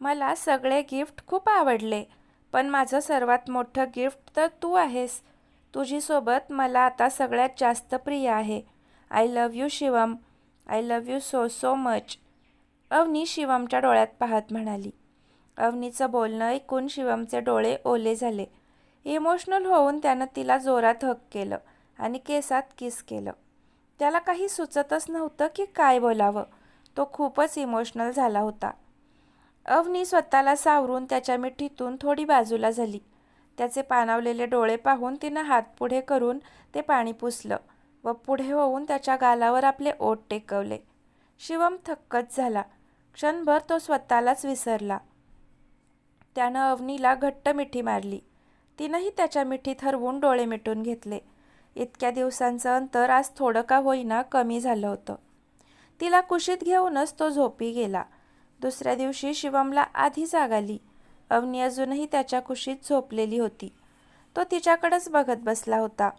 मला सगळे गिफ्ट खूप आवडले पण माझं सर्वात मोठं गिफ्ट तर तू आहेस. तुझीसोबत मला आता सगळ्यात जास्त प्रिय आहे. I love you Shivam. I love you so so much Avani शिवमच्या डोळ्यात पाहत म्हणाली. अवनीचं बोलणं ऐकून शिवमचे डोळे ओले झाले. इमोशनल होऊन त्यानं तिला जोरात हक केलं आणि केसात किस केलं. त्याला काही सुचतच नव्हतं की काय बोलावं. तो खूपच इमोशनल झाला होता. अवनी स्वतःला सावरून त्याच्या मिठीतून थोडी बाजूला झाली. त्याचे पाणावलेले डोळे पाहून तिनं हात पुढे करून ते पाणी पुसलं व पुढे होऊन त्याच्या गालावर आपले ओठ टेकवले. शिवम थक्कच झाला. क्षणभर तो स्वतःलाच विसरला. त्यानं अवनीला घट्ट मिठी मारली. तिनंही त्याच्या मिठीत हरवून डोळे मिटून घेतले. इतक्या दिवसांचं अंतर आज थोडं का होईना कमी झालं होतं. तिला कुशीत घेऊनच तो झोपी गेला. दुसऱ्या दिवशी शिवमला आधी जाग आली. अवनी अजूनही त्याच्या कुशीत झोपलेली होती. तो तिच्याकडंच बघत बसला होता.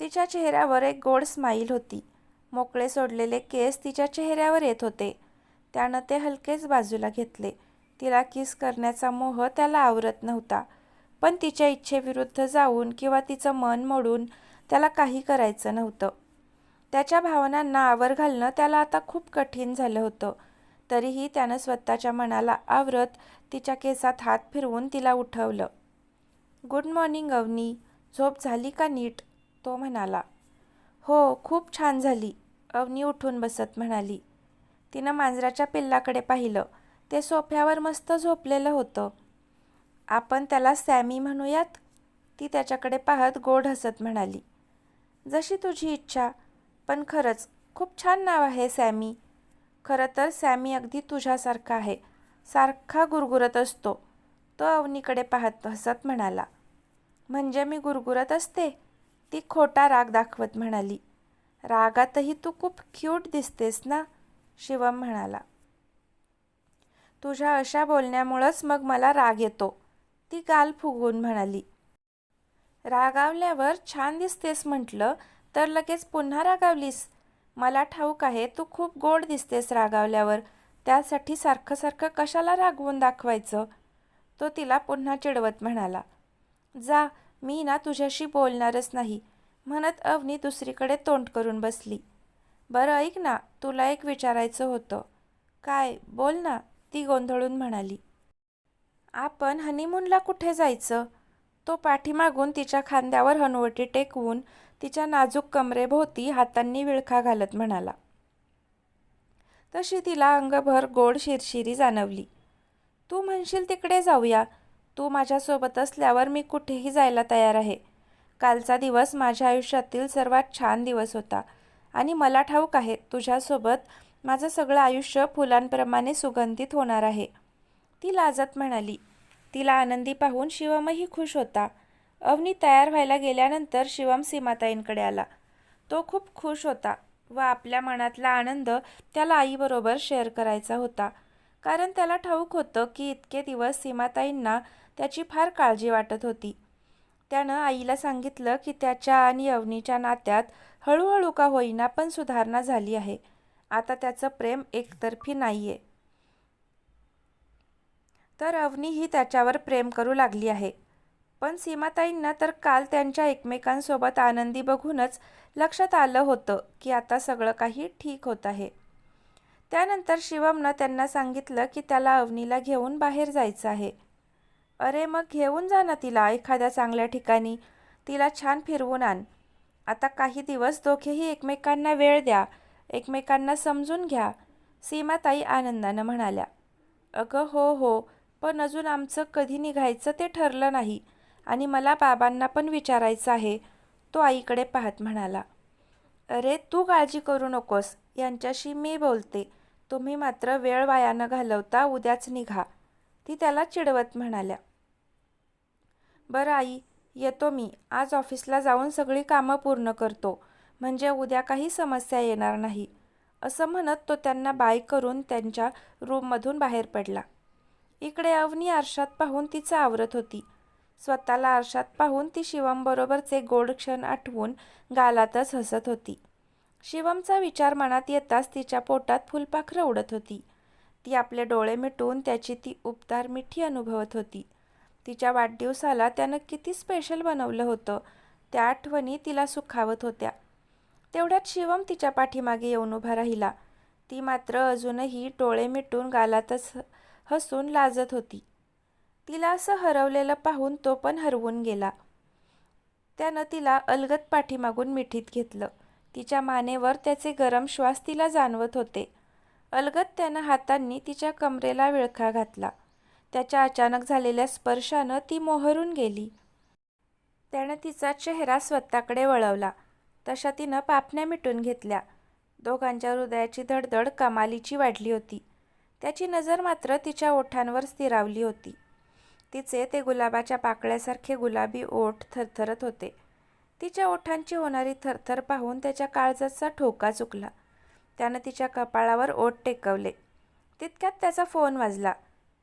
तिच्या चेहऱ्यावर एक गोड स्माईल होती. मोकळे सोडलेले केस तिच्या चेहऱ्यावर येत होते. त्यानं ते हलकेच बाजूला घेतले. तिला किस करण्याचा मोह त्याला आवरत नव्हता. पण तिच्या इच्छेविरुद्ध जाऊन किंवा तिचं मन मोडून त्याला काही करायचं नव्हतं. त्याच्या भावनांना आवर घालणं त्याला आता खूप कठीण झालं होतं. तरीही त्यानं स्वतःच्या मनाला आवरत तिच्या केसात हात फिरवून तिला उठवलं. Good morning Avani. झोप झाली का नीट? तो म्हणाला. हो खूप छान झाली अवनी उठून बसत म्हणाली. तिनं मांजराच्या पिल्लाकडे पाहिलं. ते सोफ्यावर मस्त झोपलेलं होतं. आपण त्याला सॅमी म्हणूयात? ती त्याच्याकडे पाहत गोड हसत म्हणाली. जशी तुझी इच्छा. पण खरंच खूप छान नाव आहे सॅमी. खरं तर सॅमी अगदी तुझ्यासारखा आहे. सारखा गुरगुरत असतो. तो अवनीकडे पाहत हसत म्हणाला म्हणजे मी गुरगुरत असते? ती खोटा राग दाखवत म्हणाली रागातही तू खूप क्यूट दिसतेस ना? शिवम म्हणाला तुझ्या अशा बोलण्यामुळंच मग मला राग येतो. ती गाल फुगवून म्हणाली रागावल्यावर छान दिसतेस म्हटलं तर लगेच पुन्हा रागावलीस? मला ठाऊक आहे तू खूप गोड दिसतेस रागावल्यावर. त्यासाठी सारखं सारखं कशाला रागवून दाखवायचं? तो तिला पुन्हा चिडवत म्हणाला. जा मी ना तुझ्याशी बोलणारच नाही. म्हणत अवनी दुसरीकडे तोंड करून बसली. बरं ऐक ना तुला एक विचारायचं होतं. काय बोल ना ती गोंधळून म्हणाली. आपण हनीमूनला कुठे जायचं? तो पाठीमागून तिच्या खांद्यावर हनुवटी टेकवून तिच्या नाजूक कमरेभोवती हातांनी विळखा घालत म्हणाला. तशी तिला अंगभर गोड शिरशिरी जाणवली. तू म्हणशील तिकडे जाऊया. तू माझ्यासोबत असल्यावर मी कुठेही जायला तयार आहे. कालचा दिवस माझ्या आयुष्यातील सर्वात छान दिवस होता. आणि मला ठाऊक आहे तुझ्यासोबत माझं सगळं आयुष्य फुलांप्रमाणे सुगंधित होणार आहे. ती लाजत म्हणाली. तिला आनंदी पाहून शिवमही खुश होता. अवनी तयार व्हायला गेल्यानंतर शिवम सीमाताईंकडे आला. तो खूप खुश होता व आपल्या मनातला आनंद त्याला आईबरोबर शेअर करायचा होता. कारण त्याला ठाऊक होतं की इतके दिवस सीमाताईंना त्याची फार काळजी वाटत होती. त्यानं आईला सांगितलं की त्याच्या आणि अवनीच्या नात्यात हळूहळू का होईना पण सुधारणा झाली आहे. आता त्याचं प्रेम एकतर्फी नाही आहे तर अवनी ही त्याच्यावर प्रेम करू लागली आहे. पण सीमाताईंना तर काल त्यांच्या एकमेकांसोबत आनंदी बघूनच लक्षात आलं होतं की आता सगळं काही ठीक होत आहे. त्यानंतर शिवमनं त्यांना सांगितलं की त्याला अवनीला घेऊन बाहेर जायचं आहे. अरे मग घेऊन जा ना तिला एखाद्या चांगल्या ठिकाणी. तिला छान फिरवून आण. आता काही दिवस दोघेही एकमेकांना वेळ द्या. एकमेकांना समजून घ्या. सीमाताई आनंदानं म्हणाल्या. अगं हो हो पण अजून आमचं कधी निघायचं ते ठरलं नाही. आणि मला बाबांना पण विचारायचं आहे. तो आईकडे पाहत म्हणाला अरे तू काळजी करू नकोस. यांच्याशी मी बोलते. तुम्ही मात्र वेळ वाया न घालवता उद्याच निघा. ती त्याला चिडवत म्हणाल्या बरं आई येतो मी. आज ऑफिसला जाऊन सगळी कामं पूर्ण करतो. म्हणजे उद्या काही समस्या येणार नाही. असं म्हणत तो त्यांना बाय करून त्यांच्या रूममधून बाहेर पडला. इकडे अवनी आरशात पाहून तिचं आवरत होती. स्वतःला आरशात पाहून ती शिवमबरोबरचे गोड क्षण आठवून गालातच हसत होती. शिवमचा विचार मनात येताच तिच्या पोटात फुलपाखरं उडत होती. ती आपले डोळे मिटून त्याची ती उबदार मिठी अनुभवत होती. तिच्या वाढदिवसाला त्यानं किती स्पेशल बनवलं होतं त्या आठवणी तिला सुखावत होत्या. तेवढ्यात शिवम तिच्या पाठीमागे येऊन उभा राहिला. ती मात्र अजूनही डोळे मिटून गालातच हसून लाजत होती. तिला असं हरवलेलं पाहून तो पण हरवून गेला. त्यानं तिला अलगत पाठीमागून मिठीत घेतलं. तिच्या मानेवर त्याचे गरम श्वास तिला जाणवत होते. अलगत त्यानं हातांनी तिच्या कमरेला विळखा घातला. त्याच्या अचानक झालेल्या स्पर्शानं ती मोहरून गेली. त्यानं तिचा चेहरा स्वतःकडे वळवला. तशा तिनं पापण्या मिटून घेतल्या. दोघांच्या हृदयाची धडधड कमालीची वाढली होती. त्याची नजर मात्र तिच्या ओठांवर स्थिरावली होती. तिचे ते गुलाबाच्या पाकळ्यासारखे गुलाबी ओठ थरथरत होते. तिच्या ओठांची होणारी थरथर पाहून त्याच्या काळजाचा ठोका चुकला. त्यानं तिच्या कपाळावर ओठ टेकवले. तितक्यात त्याचा फोन वाजला.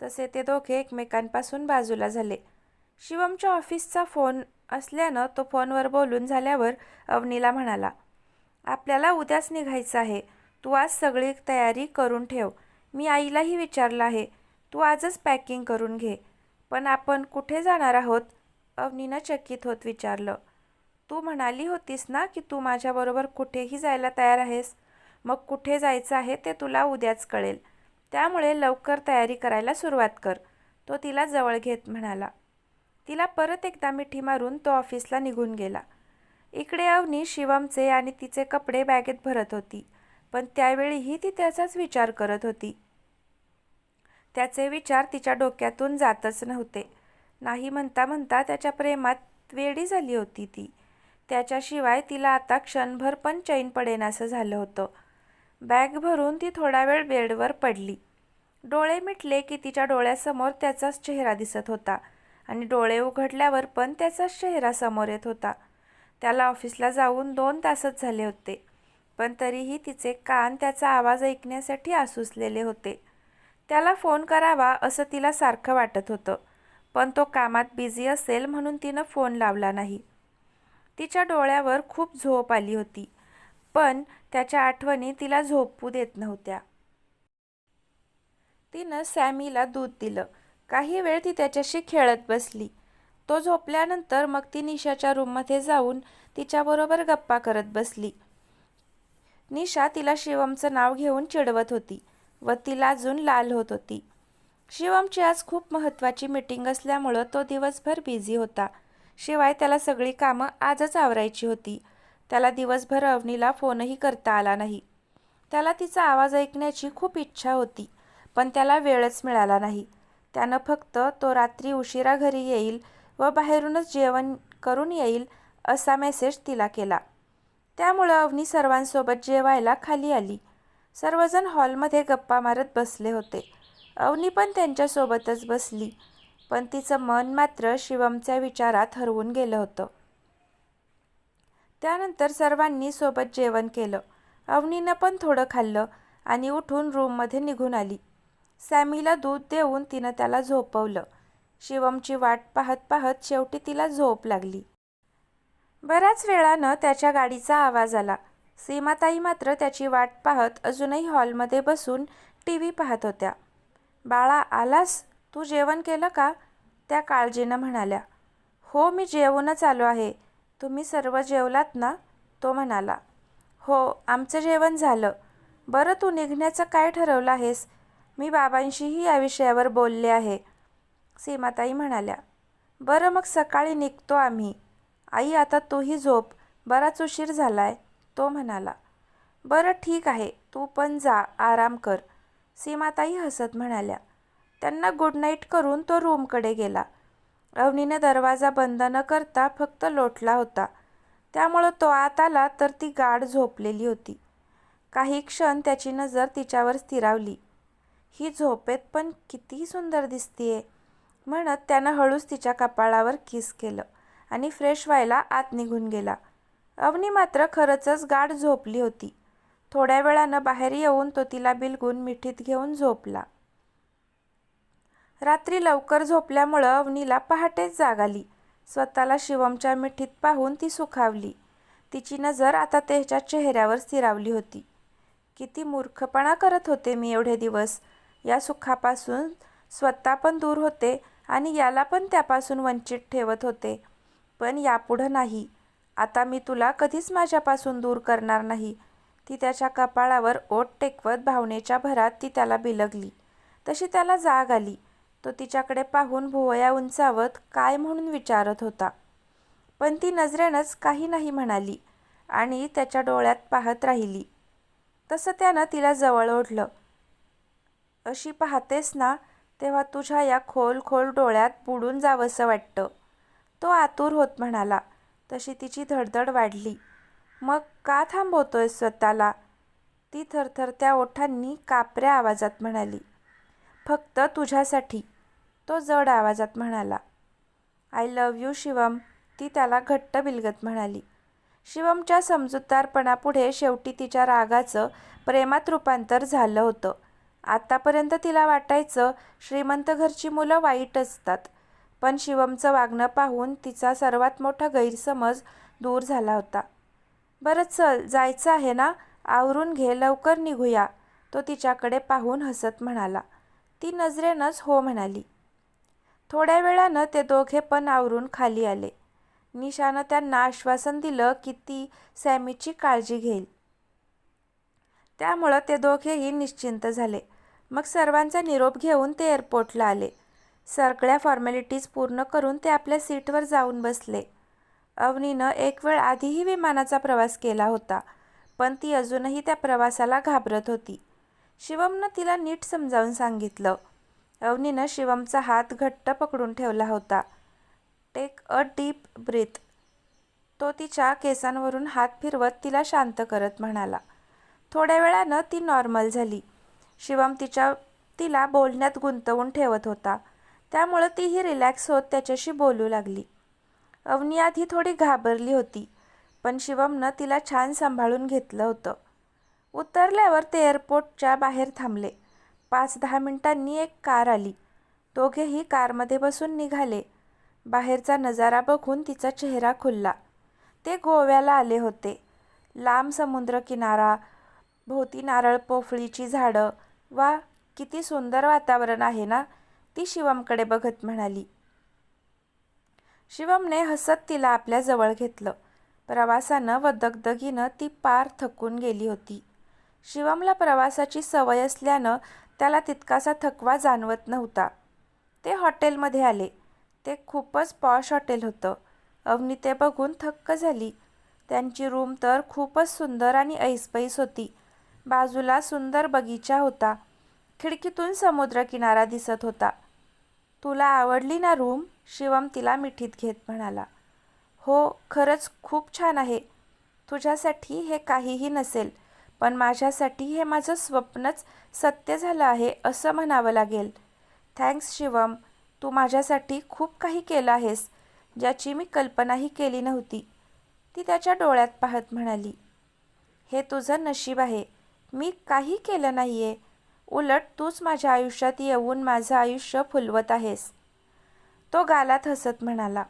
तसे ते दोघे एकमेकांपासून बाजूला झाले. शिवमच्या ऑफिसचा फोन असल्यानं तो फोनवर बोलून झाल्यावर अवनीला म्हणाला आपल्याला उद्याच निघायचं आहे. तू आज सगळी तयारी करून ठेव. मी आईलाही विचारलं आहे. तू आजच पॅकिंग करून घे. पण आपण कुठे जाणार आहोत? अवनीनं चकित होत विचारलं. तू म्हणाली होतीस ना की तू माझ्याबरोबर कुठेही जायला तयार आहेस? मग कुठे जायचं आहे ते तुला उद्याच कळेल. त्यामुळे लवकर तयारी करायला सुरुवात कर तो तिला जवळ घेत म्हणाला. तिला परत एकदा मिठी मारून तो ऑफिसला निघून गेला. इकडे अवनी शिवमचे आणि तिचे कपडे बॅगेत भरत होती पण त्यावेळीही ती त्याचाच विचार करत होती. त्याचे विचार तिच्या डोक्यातून जातच नव्हते. नाही म्हणता म्हणता त्याच्या प्रेमात वेडी झाली होती ती. त्याच्याशिवाय तिला आता क्षणभर पण चैन पडेनासं झालं होतं. बॅग भरून ती थोडा वेळ बेडवर पडली. डोळे मिटले की तिच्या डोळ्यासमोर त्याचाच चेहरा दिसत होता आणि डोळे उघडल्यावर पण त्याचाच चेहरा समोर येत होता. त्याला ऑफिसला जाऊन दोन तासच झाले होते. पण तरीही तिचे कान त्याचा आवाज ऐकण्यासाठी आसुसलेले होते. त्याला फोन करावा असं तिला सारखं वाटत होतं. पण तो कामात बिझी असेल म्हणून तिनं फोन लावला नाही. तिच्या डोळ्यावर खूप झोप आली होती. पण त्याच्या आठवणी तिला झोपू देत नव्हत्या. तिनं सॅमीला दूध दिलं. काही वेळ ती त्याच्याशी खेळत बसली. तो झोपल्यानंतर मग ती निशाच्या रूममध्ये जाऊन तिच्याबरोबर गप्पा करत बसली. निशा तिला शिवमचं नाव घेऊन चिडवत होती. व तिला अजून लाल होत होती. शिवमची आज खूप महत्त्वाची मीटिंग असल्यामुळं तो दिवसभर बिझी होता. शिवाय त्याला सगळी कामं आजच आवरायची होती. त्याला दिवसभर अवनीला फोनही करता आला नाही. त्याला तिचा आवाज ऐकण्याची खूप इच्छा होती पण त्याला वेळच मिळाला नाही. त्यानं फक्त तो रात्री उशिरा घरी येईल व बाहेरूनच जेवण करून येईल असा मेसेज तिला केला. त्यामुळं अवनी सर्वांसोबत जेवायला खाली आली. सर्वजण हॉलमध्ये गप्पा मारत बसले होते. अवनी पण त्यांच्यासोबतच बसली पण तिचं मन मात्र शिवमच्या विचारात हरवून गेलं होतं. त्यानंतर सर्वांनी सोबत जेवण केलं. अवनीनं पण थोडं खाल्लं आणि उठून रूममध्ये निघून आली. सॅमीला दूध देऊन तिनं त्याला झोपवलं. शिवमची वाट पाहत पाहत शेवटी तिला झोप लागली. बऱ्याच वेळानं त्याच्या गाडीचा आवाज आला. सीमाताई मात्र त्याची वाट पाहत अजूनही हॉलमध्ये बसून टी व्ही पाहत होत्या. बाळा आलास? तू जेवण केलं का? त्या काळजीनं म्हणाल्या. हो मी जेवूनच आलो आहे. तुम्ही सर्व जेवलात ना? तो म्हणाला. हो आमचं जेवण झालं. बरं तू निघण्याचं काय ठरवलं आहेस? मी बाबांशीही या विषयावर बोलले आहे. सीमाताई म्हणाल्या. बरं मग सकाळी निघतो आम्ही. आई आता तूही झोप. बराच उशीर झालाय. तो म्हणाला बरं ठीक आहे तू पण जा आराम कर. सीमाताई हसत म्हणाल्या त्यांना गुड नाईट करून तो रूमकडे गेला. अवनीने दरवाजा बंद न करता फक्त लोटला होता. त्यामुळं तो आत आला तर ती गाढ झोपलेली होती. काही क्षण त्याची नजर तिच्यावर स्थिरावली. ही झोपेत पण किती सुंदर दिसतीये म्हणत त्यानं हळूच तिच्या कपाळावर किस केलं आणि फ्रेश व्हायला आत निघून गेला. अवनी मात्र खरंचच गाढ झोपली होती. थोड्या वेळानं बाहेर येऊन तो तिला बिलगून मिठीत घेऊन झोपला. रात्री लवकर झोपल्यामुळं अवनीला पहाटेच जाग आली. स्वतःला शिवमच्या मिठीत पाहून ती सुखावली. तिची नजर आता त्याच्या चेहऱ्यावर स्थिरावली होती. किती मूर्खपणा करत होते मी एवढे दिवस. या सुखापासून स्वतः पण दूर होते आणि याला पण त्यापासून वंचित ठेवत होते. पण यापुढं नाही. आता मी तुला कधीच माझ्यापासून दूर करणार नाही. ती त्याच्या कपाळावर ओठ टेकवत भावनेच्या भरात ती त्याला बिलगली. तशी त्याला जाग आली. तो तिच्याकडे पाहून भुवया उंचावत काय म्हणून विचारत होता. पण ती नजरेनंच काही नाही म्हणाली आणि त्याच्या डोळ्यात पाहत राहिली. तसं त्यानं तिला जवळ ओढलं. अशी पाहतेस ना तेव्हा तुझ्या या खोल खोल डोळ्यात बुडून जावंसं वाटतं. तो आतुर होत म्हणाला. तशी तिची धडधड वाढली. मग का थांबवतोय स्वतःला? ती थरथरत्या ओठांनी कापऱ्या आवाजात म्हणाली फक्त तुझ्यासाठी. तो जड आवाजात म्हणाला आय लव यू शिवम. ती त्याला घट्ट बिलगत म्हणाली शिवमच्या समजूतदारपणापुढे शेवटी तिच्या रागाचं प्रेमात रूपांतर झालं होतं. आत्तापर्यंत तिला वाटायचं श्रीमंत घरची मुलं वाईट असतात. पण शिवमचं वागणं पाहून तिचा सर्वात मोठा गैरसमज दूर झाला होता. बरं चल जायचं आहे ना? आवरून घे लवकर निघूया तो तिच्याकडे पाहून हसत म्हणाला. ती नजरेनंच हो म्हणाली. थोड्या वेळानं ते दोघे पण आवरून खाली आले. निशानं त्यांना आश्वासन दिलं की ती सॅमीची काळजी घेईल. त्यामुळं ते दोघेही निश्चिंत झाले. मग सर्वांचा निरोप घेऊन ते एअरपोर्टला आले. सगळ्या फॉर्मॅलिटीज पूर्ण करून ते आपल्या सीटवर जाऊन बसले. अवनीनं एक वेळ आधीही विमानाचा प्रवास केला होता पण ती अजूनही त्या प्रवासाला घाबरत होती. शिवमनं तिला नीट समजावून सांगितलं. अवनीनं शिवमचा हात घट्ट पकडून ठेवला होता. टेक अ डीप ब्रीथ तो तिच्या केसांवरून हात फिरवत तिला शांत करत म्हणाला. थोड्या वेळानं ती नॉर्मल झाली. शिवम तिच्या तिला बोलण्यात गुंतवून ठेवत होता. त्यामुळं तीही रिलॅक्स होत त्याच्याशी बोलू लागली. अवनी आधी थोडी घाबरली होती पण शिवमनं तिला छान सांभाळून घेतलं होतं. उतरल्यावर ते एअरपोर्टच्या बाहेर थांबले. पाच दहा मिनिटांनी एक कार आली. दोघेही कारमध्ये बसून निघाले. बाहेरचा नजारा बघून तिचा चेहरा खुलला. ते गोव्याला आले होते. लांब समुद्रकिनारा भोवती नारळ पोफळीची झाडं वा किती सुंदर वातावरण आहे ना? ती शिवमकडे बघत म्हणाली. शिवमने हसत तिला आपल्या जवळ घेतलं. प्रवासानं व दगदगीनं ती पार थकून गेली होती. शिवमला प्रवासाची सवय असल्यानं त्याला तितकासा थकवा जाणवत नव्हता. ते हॉटेलमध्ये आले. ते खूपच पॉश हॉटेल होतं. अवनी ते बघून थक्क झाली. त्यांची रूम तर खूपच सुंदर आणि ऐसपैस होती. बाजूला सुंदर बगीचा होता. खिडकीतून समुद्रकिनारा दिसत होता. तुला आवडली ना रूम? शिवम तिला मिठीत घेत म्हणाला. हो खरंच खूप छान आहे. तुझ्यासाठी हे काहीही नसेल पण माझ्यासाठी हे माझं स्वप्नच सत्य झालं आहे असं म्हणावं लागेल. थँक्स शिवम तू माझ्यासाठी खूप काही केलं आहेस ज्याची मी कल्पनाही केली नव्हती. ती त्याच्या डोळ्यात पाहत म्हणाली. हे तुझं नशीब आहे. मी काही केलं नाही आहे उलट तूच माझ्या आयुष्यात येऊन माझं आयुष्य फुलवत आहेस. तो गालात हसत म्हणाला.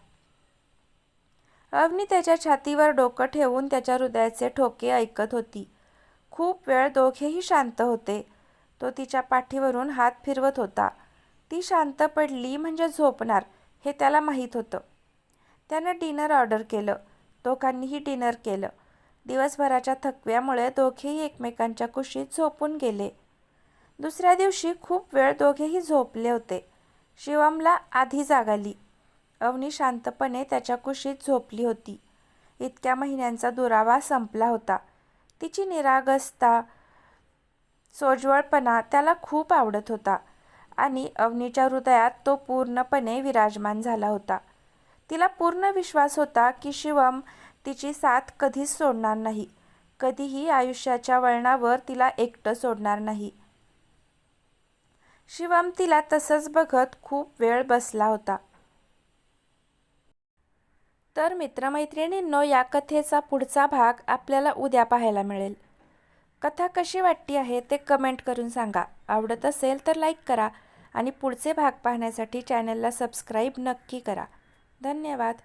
अवनी त्याच्या छातीवर डोकं ठेवून त्याच्या हृदयाचे ठोके ऐकत होती. खूप वेळ दोघेही शांत होते. तो तिच्या पाठीवरून हात फिरवत होता. ती शांत पडली म्हणजे झोपणार हे त्याला माहीत होतं. त्यानं डिनर ऑर्डर केलं. दोघांनीही डिनर केलं. दिवसभराच्या थकव्यामुळे दोघेही एकमेकांच्या कुशीत झोपून गेले. दुसऱ्या दिवशी खूप वेळ दोघेही झोपले होते. शिवमला आधी जागाली. अवनी शांतपणे त्याच्या कुशीत झोपली होती. इतक्या महिन्यांचा दुरावा संपला होता. तिची निरागसता सोज्वळपणा त्याला खूप आवडत होता आणि अवनीच्या हृदयात तो पूर्णपणे विराजमान झाला होता. तिला पूर्ण विश्वास होता की शिवम तिची साथ कधीच सोडणार नाही. कधीही आयुष्याच्या वळणावर तिला एकटं सोडणार नाही. शिवम तिला तसंच बघत खूप वेळ बसला होता. तर मित्रमैत्रिणींनो या कथेचा पुढचा भाग आपल्याला उद्या पाहायला मिळेल. कथा कशी वाटली आहे ते कमेंट करून सांगा. आवडत असेल तर लाईक करा आणि पुढचे भाग पाहण्यासाठी चॅनलला सबस्क्राईब नक्की करा. धन्यवाद.